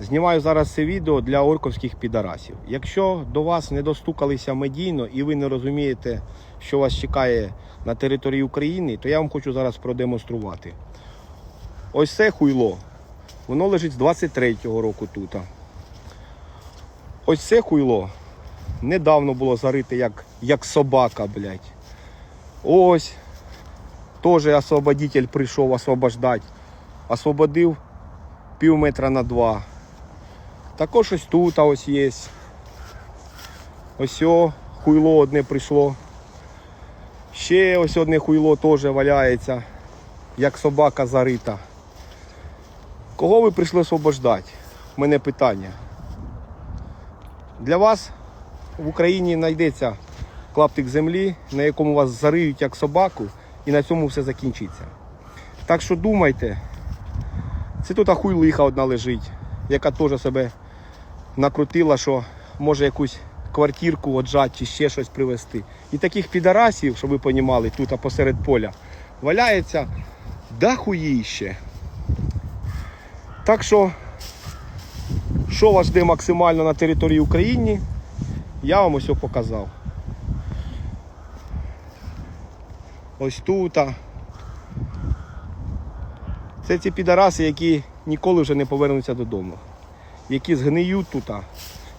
Знімаю зараз це відео для орковських підарасів. Якщо до вас не достукалися медійно і ви не розумієте, що вас чекає на території України, то я вам хочу зараз продемонструвати. Ось це хуйло. Воно лежить з 23-го року тут. Ось це хуйло недавно було зарите як, як собака, блядь. Ось. Теж освободитель прийшов освобождати. Освободив пів метра на два. Також ось тут ось є. Ось о, хуйло одне прийшло. Ще ось одне хуйло теж валяється, як собака зарита. Кого ви прийшли освобождати? У мене питання. Для вас в Україні знайдеться клаптик землі, на якому вас зариють як собаку, і на цьому все закінчиться. Так що думайте, це тут хуйлиха одна лежить, яка теж себе накрутила, що може якусь квартирку отжати чи ще щось привезти. І таких підарасів, щоб ви понімали, тут посеред поля, валяється дахуїще. Так що, що вас жде максимально на території України, я вам ось показав. Ось тут. Це ці підараси, які ніколи вже не повернуться додому. Які згниють тут,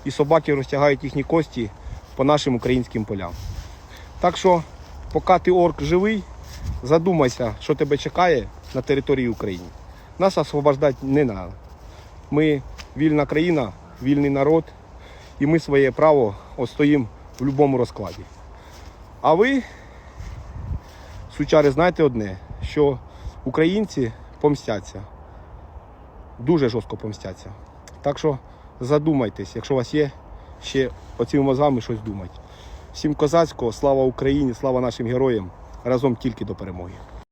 і собаки розтягають їхні кості по нашим українським полям. Так що, поки ти орк живий, задумайся, що тебе чекає на території України. Нас освобождати не треба. Ми вільна країна, вільний народ, і ми своє право отстоїмо в будь-якому розкладі. А ви, сучари, знаєте одне, що українці помстяться. Дуже жорстко помстяться. Так що задумайтесь, якщо у вас є ще оціми мозгами щось думати. Всім козацького, слава Україні, слава нашим героям. Разом тільки до перемоги.